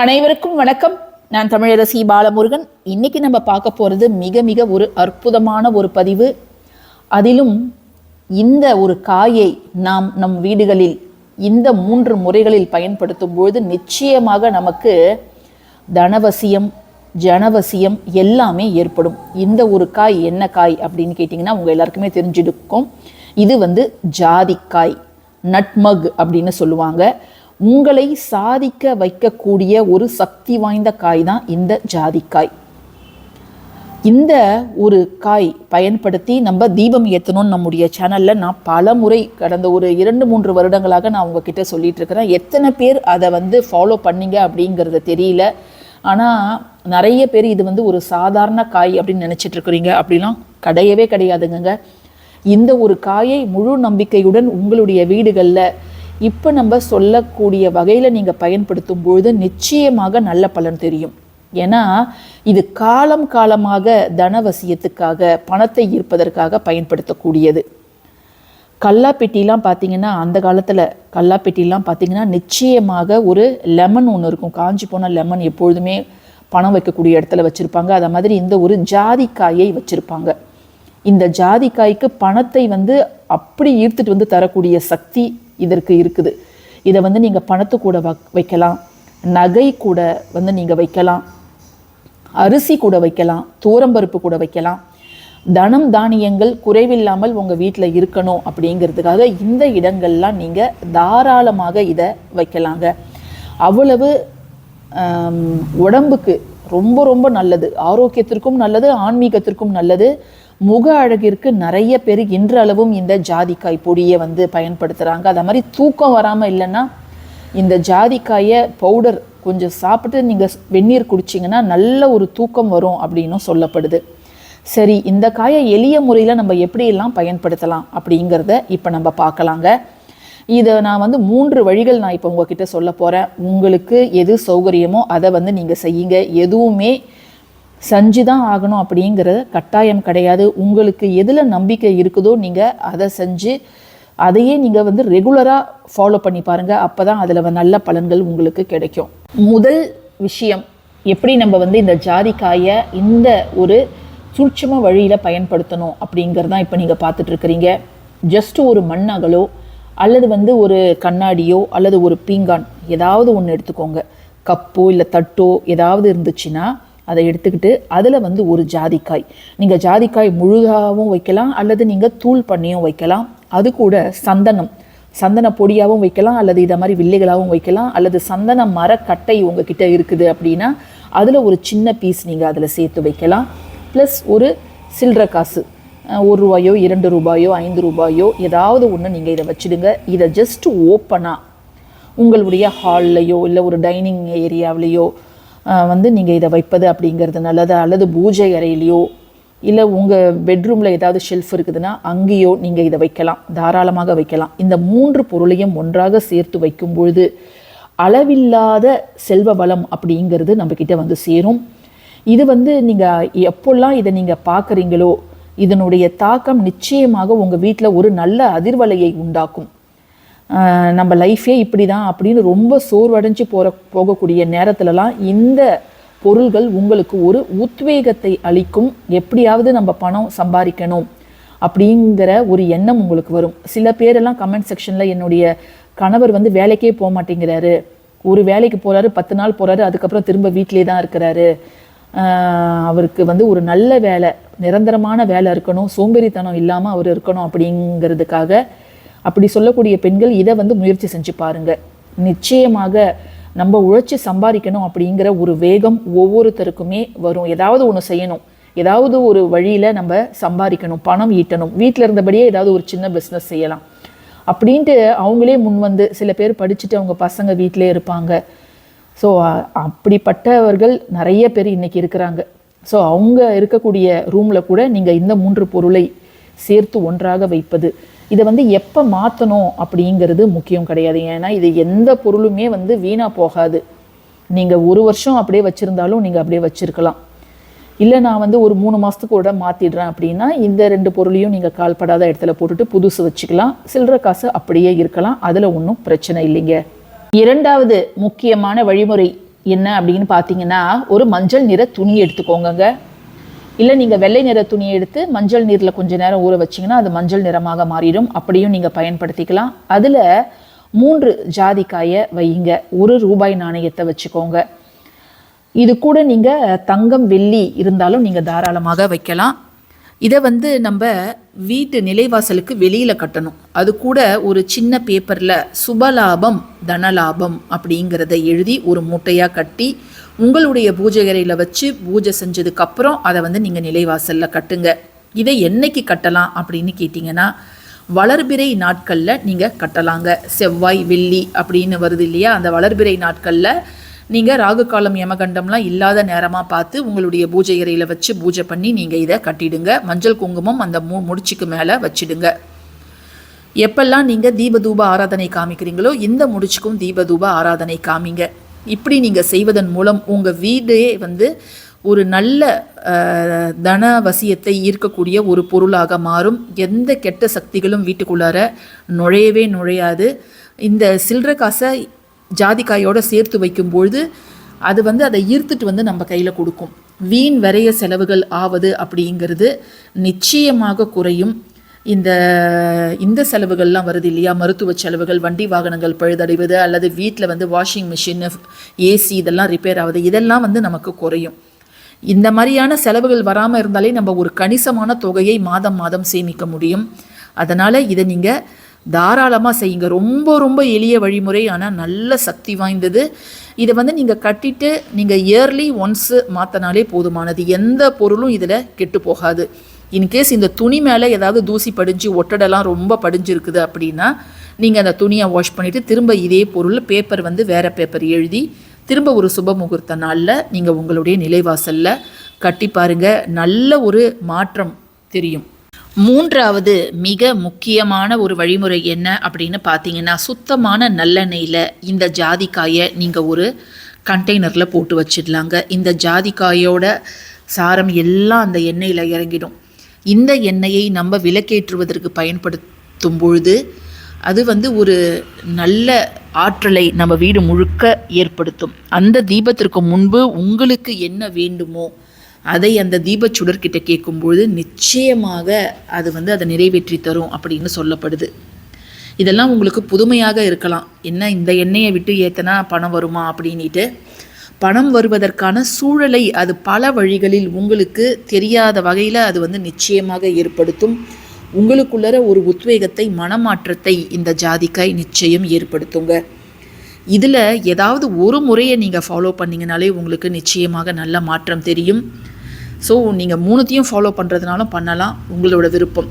அனைவருக்கும் வணக்கம். நான் தமிழரசி பாலமுருகன். இன்னைக்கு நம்ம பார்க்க போகிறது மிக மிக ஒரு அற்புதமான ஒரு பதிவு. அதிலும் இந்த ஒரு காயை நாம் நம் வீடுகளில் இந்த மூன்று முறைகளில் பயன்படுத்தும் பொழுது நிச்சயமாக நமக்கு தனவசியம் ஜனவசியம் எல்லாமே ஏற்படும். இந்த ஒரு காய் என்ன காய் அப்படின்னு கேட்டிங்கன்னா உங்கள் எல்லாருக்குமே தெரிஞ்சிருக்கும். இது வந்து ஜாதிக்காய் நட்மக் அப்படின்னு சொல்லுவாங்க. உங்களை சாதிக்க வைக்கக்கூடிய ஒரு சக்தி வாய்ந்த காய் தான் இந்த ஜாதிக்காய். இந்த ஒரு காய் பயன்படுத்தி நம்ம தீபம் ஏற்றணும்னு நம்முடைய சேனலில் நான் பல முறை கடந்த ஒரு இரண்டு மூன்று வருடங்களாக நான் உங்ககிட்ட சொல்லிட்டு இருக்கிறேன் எத்தனை பேர் அதை வந்து ஃபாலோ பண்ணீங்க அப்படிங்கிறது தெரியல. ஆனால் நிறைய பேர் இது வந்து ஒரு சாதாரண காய் அப்படின்னு நினச்சிட்டு இருக்கிறீங்க அப்படிலாம் கிடையவே கிடையாதுங்க இந்த ஒரு காயை முழு நம்பிக்கையுடன் உங்களுடைய வீடுகளில் இப்போ நம்ம சொல்லக்கூடிய வகையில் நீங்கள் பயன்படுத்தும் பொழுது நிச்சயமாக நல்ல பலன் தெரியும். ஏன்னா இது காலம் காலமாக தனவசியத்துக்காக பணத்தை ஈர்ப்பதற்காக பயன்படுத்தக்கூடியது. கல்லாப்பெட்டிலாம் பார்த்தீங்கன்னா அந்த காலத்தில் கல்லாப்பெட்டிலாம் பார்த்தீங்கன்னா நிச்சயமாக ஒரு லெமன் ஒன்று இருக்கும். காஞ்சி போன லெமன் எப்பொழுதுமே பணம் வைக்கக்கூடிய இடத்துல வச்சுருப்பாங்க. அதை மாதிரி இந்த ஒரு ஜாதிக்காயை வச்சுருப்பாங்க. இந்த ஜாதிக்காய்க்கு பணத்தை வந்து அப்படி ஈர்த்துட்டு வந்து தரக்கூடிய சக்தி இதற்கு இருக்குது. இதை வந்து நீங்கள் பணத்து கூட வ- வைக்கலாம். நகை கூட வந்து நீங்கள் வைக்கலாம். அரிசி கூட வைக்கலாம். தூரம்பருப்பு கூட வைக்கலாம். தனம் தானியங்கள் குறைவில்லாமல் உங்கள் வீட்டில் இருக்கணும் அப்படிங்கிறதுக்காக இந்த இடங்கள்லாம் நீங்கள் தாராளமாக இதை வைக்கலாங்க. அவ்வளவு உடம்புக்கு ரொம்ப ரொம்ப நல்லது. ஆரோக்கியத்திற்கும் நல்லது ஆன்மீகத்திற்கும் நல்லது. முக அழகிற்கு நிறைய பேர் இன்றளவும் இந்த ஜாதிக்காய் பொடியை வந்து பயன்படுத்துகிறாங்க அதை மாதிரி தூக்கம் வராமல் இல்லைன்னா இந்த ஜாதிக்காயை பவுடர் கொஞ்சம் சாப்பிட்டு நீங்கள் வெந்நீர் குடிச்சிங்கன்னா நல்ல ஒரு தூக்கம் வரும் அப்படின்னும் சொல்லப்படுது. சரி இந்த காயை எளிய முறையில் நம்ம எப்படியெல்லாம் பயன்படுத்தலாம் அப்படிங்கிறத இப்போ நம்ம பார்க்கலாங்க. இதை நான் வந்து மூன்று வழிகள் நான் இப்போ உங்ககிட்ட சொல்ல போகிறேன் உங்களுக்கு எது சௌகரியமோ அதை வந்து நீங்கள் செய்யுங்க. எதுவுமே செஞ்சு தான் ஆகணும் அப்படிங்கிறது கட்டாயம் கிடையாது. உங்களுக்கு எதில் நம்பிக்கை இருக்குதோ நீங்கள் அதை செஞ்சு அதையே நீங்கள் வந்து ரெகுலராக ஃபாலோ பண்ணி பாருங்கள் அப்போ தான் அதில் நல்ல பலன்கள் உங்களுக்கு கிடைக்கும். முதல் விஷயம் எப்படி நம்ம வந்து இந்த ஜாதிக்காயை இந்த ஒரு சூட்சம வழியில் பயன்படுத்தணும் அப்படிங்கிறது தான் இப்போ நீங்கள் பார்த்துட்ருக்குறீங்க. ஜஸ்ட்டு ஜஸ்ட் ஒரு மண்ணகலோ அல்லது வந்து ஒரு கண்ணாடியோ அல்லது ஒரு பீங்கான் ஏதாவது ஒன்று எடுத்துக்கோங்க. கப்போ இல்லை தட்டோ ஏதாவது இருந்துச்சுன்னா அதை எடுத்துக்கிட்டு அதில் வந்து ஒரு ஜாதிக்காய். நீங்கள் ஜாதிக்காய் முழுதாகவும் வைக்கலாம் அல்லது நீங்கள் தூள் பண்ணியும் வைக்கலாம். அது கூட சந்தனம். சந்தன பொடியாகவும் வைக்கலாம் அல்லது இதை மாதிரி வில்லைகளாகவும் வைக்கலாம் அல்லது சந்தன மரக்கட்டை உங்ககிட்ட இருக்குது அப்படின்னா அதில் ஒரு சின்ன பீஸ் நீங்கள் அதில் சேர்த்து வைக்கலாம். ப்ளஸ் ஒரு சில்லற காசு. ஒரு ரூபாயோ இரண்டு ரூபாயோ ஐந்து ரூபாயோ ஏதாவது ஒன்று நீங்கள் இதை வச்சுடுங்க. இதை ஜஸ்ட் ஓப்பனாக உங்களுடைய ஹால்லையோ இல்லை ஒரு டைனிங் ஏரியாவிலேயோ வந்து நீங்கள் இதை வைப்பது அப்படிங்கிறது நல்லது? அல்லது பூஜை அறையிலையோ இல்லை உங்கள் பெட்ரூமில் ஏதாவது ஷெல்ஃப் இருக்குதுன்னா அங்கேயோ நீங்கள் இதை வைக்கலாம். தாராளமாக வைக்கலாம். இந்த மூன்று பொருளையும் ஒன்றாக சேர்த்து வைக்கும் பொழுது அளவில்லாத செல்வ வளம் அப்படிங்கிறது நம்மக்கிட்ட வந்து சேரும். இது வந்து நீங்கள் எப்போல்லாம் இதை நீங்கள் பார்க்குறீங்களோ இதனுடைய தாக்கம் நிச்சயமாக உங்கள் வீட்டில் ஒரு நல்ல அதிர்வலையை உண்டாக்கும். நம்ம லைஃபே இப்படி தான் அப்படின்னு ரொம்ப சோர்வடைஞ்சு போகிற போகக்கூடிய நேரத்துலலாம் இந்த பொருள்கள் உங்களுக்கு ஒரு உத்வேகத்தை அளிக்கும். எப்படியாவது நம்ம பணம் சம்பாதிக்கணும் அப்படிங்கிற ஒரு எண்ணம் உங்களுக்கு வரும். சில பேரெல்லாம் கமெண்ட் செக்ஷனில் என்னுடைய கணவர் வந்து வேலைக்கே போக மாட்டேங்கிறாரு. ஒரு வேலைக்கு போகிறாரு பத்து நாள் போகிறாரு அதுக்கப்புறம் திரும்ப வீட்டிலே தான் இருக்கிறாரு. அவருக்கு வந்து ஒரு நல்ல வேலை நிரந்தரமான வேலை இருக்கணும் சோம்பேறித்தனம் இல்லாமல் அவர் இருக்கணும் அப்படிங்கிறதுக்காக அப்படி சொல்லக்கூடிய பெண்கள் இதை வந்து முயற்சி செஞ்சு பாருங்க. நிச்சயமாக நம்ம உழைச்சி சம்பாதிக்கணும் அப்படிங்கிற ஒரு வேகம் ஒவ்வொருத்தருக்குமே வரும். ஏதாவது ஒன்று செய்யணும். ஏதாவது ஒரு வழியில் நம்ம சம்பாதிக்கணும் பணம் ஈட்டணும். வீட்டில் இருந்தபடியே ஏதாவது ஒரு சின்ன பிஸ்னஸ் செய்யலாம். அப்படின்ட்டு அவங்களே முன் வந்து சில பேர் படிச்சுட்டு அவங்க பசங்க வீட்டிலே இருப்பாங்க. ஸோ அப்படிப்பட்டவர்கள் நிறைய பேர் இன்றைக்கி இருக்கிறாங்க. ஸோ அவங்க இருக்கக்கூடிய ரூமில் கூட நீங்கள் இந்த மூன்று பொருளை சேர்த்து ஒன்றாக வைப்பது இதை வந்து எப்போ மாற்றணும் அப்படிங்கிறது முக்கியம் கிடையாது. ஏன்னா இது எந்த பொருளுமே வந்து வீணாக போகாது. நீங்கள் ஒரு வருஷம் அப்படியே வச்சுருந்தாலும் நீங்கள் அப்படியே வச்சுருக்கலாம். இல்லை நான் வந்து ஒரு மூணு மாதத்துக்கு கூட மாற்றிடுறேன் அப்படின்னா இந்த ரெண்டு பொருளையும் நீங்கள் கால்படாத இடத்துல போட்டுட்டு புதுசு வச்சுக்கலாம். சில்லற காசு அப்படியே இருக்கலாம். அதில் ஒன்றும் பிரச்சனை இல்லைங்க. இரண்டாவது முக்கியமான வழிமுறை என்ன அப்படின்னு பார்த்தீங்கன்னா ஒரு மஞ்சள் நிற துணி எடுத்துக்கோங்க இல்லை நீங்கள் வெள்ளை நிற துணியை எடுத்து மஞ்சள் நீரில் கொஞ்சம் நேரம் ஊற வச்சிங்கன்னா அது மஞ்சள் நிறமாக மாறிடும். அப்படியும் நீங்கள் பயன்படுத்திக்கலாம். அதில் மூன்று ஜாதிக்காயை வையுங்க. ஒரு ரூபாய் நாணயத்தை வச்சுக்கோங்க. இது கூட நீங்கள் தங்கம் வெள்ளி இருந்தாலும் நீங்கள் தாராளமாக வைக்கலாம். இதை வந்து நம்ம வீட்டு நிலைவாசலுக்கு வெளியில் கட்டணும். அது கூட ஒரு சின்ன பேப்பரில் சுபலாபம் தனலாபம் அப்படிங்கிறத எழுதி ஒரு மூட்டையாக கட்டி உங்களுடைய பூஜை அறையில் வச்சு பூஜை செஞ்சதுக்கப்புறம் அதை வந்து நீங்கள் நிலைவாசலில் கட்டுங்க. இதை என்னைக்கு கட்டலாம் அப்படின்னு கேட்டிங்கன்னா வளர்பிறை நாட்களில் நீங்கள் கட்டலாங்க. செவ்வாய் வெள்ளி அப்படின்னு வருது இல்லையா? அந்த வளர்பிறை நாட்களில் நீங்கள் ராகு காலம் யமகண்டம்லாம் இல்லாத நேரமாக பார்த்து உங்களுடைய பூஜை அறையில் வச்சு பூஜை பண்ணி நீங்கள் இதை கட்டிடுங்க. மஞ்சள் குங்குமம் அந்த மு முடிச்சுக்கு மேலே வச்சிடுங்க. எப்பெல்லாம் நீங்கள் தீபதூப ஆராதனை காமிக்கிறீங்களோ இந்த முடிச்சுக்கும் தீபதூப ஆராதனை காமிங்க. இப்படி நீங்கள் செய்வதன் மூலம் உங்கள் வீடே வந்து ஒரு நல்ல தன வசியத்தை ஈர்க்கக்கூடிய ஒரு பொருளாக மாறும். எந்த கெட்ட சக்திகளும் வீட்டுக்குள்ளார நுழையவே நுழையாது. இந்த சில்லற காசை ஜாதிக்காயோடு சேர்த்து வைக்கும்பொழுது அது வந்து அதை ஈர்த்துட்டு வந்து நம்ம கையில் கொடுக்கும். வீண் வரைய செலவுகள் ஆவது அப்படிங்கிறது நிச்சயமாக குறையும். இந்த இந்த செலவுகள்லாம் வருது இல்லையா? மருத்துவ செலவுகள் வண்டி வாகனங்கள் பழுதடைவது அல்லது வீட்டில் வந்து வாஷிங் மிஷின் ஏசி இதெல்லாம் ரிப்பேர் ஆகுது இதெல்லாம் வந்து நமக்கு குறையும். இந்த மாதிரியான செலவுகள் வராமல் இருந்தாலே நம்ம ஒரு கணிசமான தொகையை மாதம் மாதம் சேமிக்க முடியும். அதனால் இதை நீங்கள் தாராளமாக செய்யுங்க. ரொம்ப ரொம்ப எளிய வழிமுறை ஆனால் நல்ல சக்தி வாய்ந்தது. இதை வந்து நீங்கள் கட்டிட்டு நீங்கள் இயர்லி ஒன்ஸு மாற்றினாலே போதுமானது. எந்த பொருளும் இதில் கெட்டு போகாது. இன்கேஸ் இந்த துணி மேலே ஏதாவது தூசி படிஞ்சு ஒட்டடெல்லாம் ரொம்ப படிஞ்சிருக்குது அப்படின்னா நீங்கள் அந்த துணியை வாஷ் பண்ணிவிட்டு திரும்ப இதே பொருள் பேப்பர் வந்து வேறு பேப்பர் எழுதி திரும்ப ஒரு சுப முகூர்த்த நாளில் நீங்கள் உங்களுடைய நிலைவாசலில் கட்டி பாருங்க. நல்ல ஒரு மாற்றம் தெரியும். மூன்றாவது மிக முக்கியமான ஒரு வழிமுறை என்ன அப்படின்னு பார்த்தீங்கன்னா சுத்தமான நல்லெண்ணெயில் இந்த ஜாதிக்காயை நீங்கள் ஒரு கண்டெய்னரில் போட்டு வச்சிடலாங்க. இந்த ஜாதிக்காயோட சாரம் எல்லாம் அந்த எண்ணெயில் இறங்கிடும். இந்த எண்ணெயை நம்ம விளக்கேற்றுவதற்கு பயன்படுத்தும் பொழுது அது வந்து ஒரு நல்ல ஆற்றலை நம்ம வீடு முழுக்க ஏற்படுத்தும். அந்த தீபத்திற்கு முன்பு உங்களுக்கு என்ன வேண்டுமோ அதை அந்த தீபச்சுடர்கிட்ட கேட்கும்பொழுது நிச்சயமாக அது வந்து அதை நிறைவேற்றி தரும் அப்படின்னு சொல்லப்படுது. இதெல்லாம் உங்களுக்கு புதுமையாக இருக்கலாம். என்ன இந்த எண்ணெயை விட்டு ஏத்தனா பணம் வருமா அப்படின்ட்டு பணம் வருவதற்கான சூழலை அது பல வழிகளில் உங்களுக்கு தெரியாத வகையில் அது வந்து நிச்சயமாக ஏற்படுத்தும். உங்களுக்குள்ளற ஒரு உத்வேகத்தை மனமாற்றத்தை இந்த ஜாதிக்காய் நிச்சயம் ஏற்படுத்துங்க. இதில் ஏதாவது ஒரு முறையை நீங்கள் ஃபாலோ பண்ணிங்கனாலே உங்களுக்கு நிச்சயமாக நல்ல மாற்றம் தெரியும். ஸோ நீங்கள் மூணுத்தையும் ஃபாலோ பண்ணுறதுனாலும் பண்ணலாம். உங்களோட விருப்பம்.